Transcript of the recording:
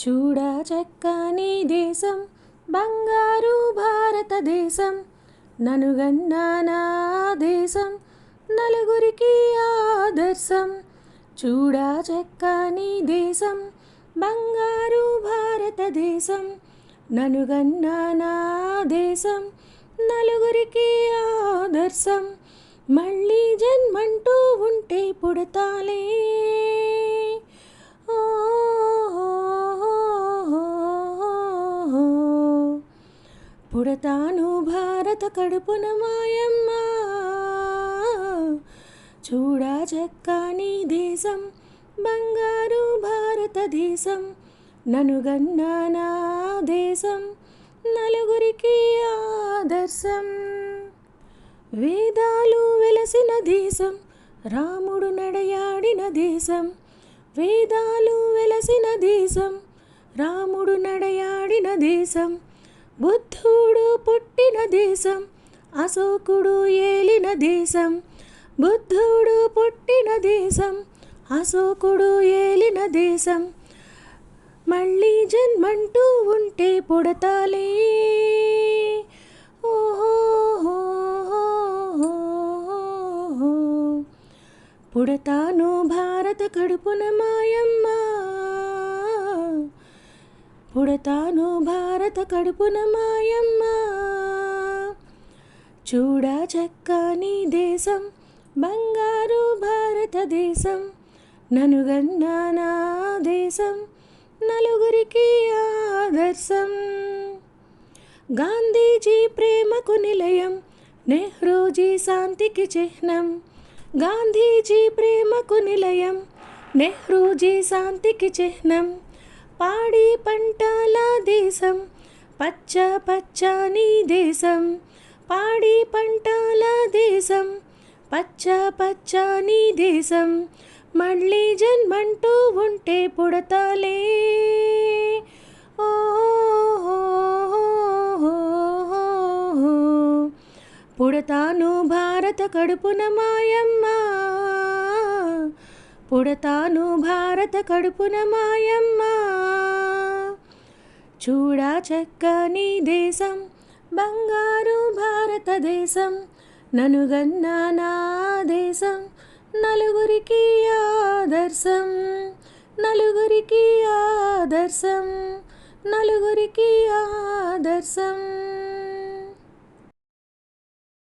చూడ చక్కని దేశం బంగారు భారతదేశం ననుగన్న నా దేశం నలుగురికి ఆదర్శం. చూడ చక్కని దేశం బంగారు భారతదేశం ననుగన్న నా దేశం నలుగురికి ఆదర్శం. మళ్ళీ జన్మంటూ ఉంటే పుడతాలే. చూడతాను భారత కడుపున మాయమ్మ. చూడా చక్కని దేశం బంగారు భారతదేశం ననుగన్నా నా దేశం నలుగురికి ఆదర్శం. వేదాలు వెలసిన దేశం రాముడు నడయాడిన దేశం వేదాలు వెలసిన దేశం రాముడు నడయాడిన దేశం బుద్ధ దేశం అశోకుడు ఏలిన దేశం బుద్ధుడు పుట్టిన దేశం అశోకుడు ఏలిన దేశం. మళ్ళీ జన్మంటూ ఉంటే పుడతాలే. పుడతాను భారత కడుపున మాయమ్మ. పుడతాను భారత కడుపున మాయమ్మ. చూడా చక్కని దేశం బంగారు భారతదేశం ననుగన్న నా దేశం నలుగురికి ఆదర్శం. గాంధీజీ ప్రేమకు నిలయం నెహ్రూజీ శాంతికి చిహ్నం. గాంధీజీ ప్రేమకు నిలయం నెహ్రూజీ శాంతికి చిహ్నం. పాడి పంటల దేశం పచ్చ పచ్చని దేశం పాడి పంటల దేశం పచ్చ పచ్చని దేశం మళ్ళీ జన్మంటూ ఉంటే పుడతాలే. ఓ పుడతాను భారత కడుపున మాయమ్మ. పుడతాను భారత కడుపున మాయమ్మ. చూడా చక్కని దేశం బంగారు భారతదేశం ననుగన్న నా దేశం నలుగురికి ఆదర్శం నలుగురికి ఆదర్శం నలుగురికి ఆదర్శం.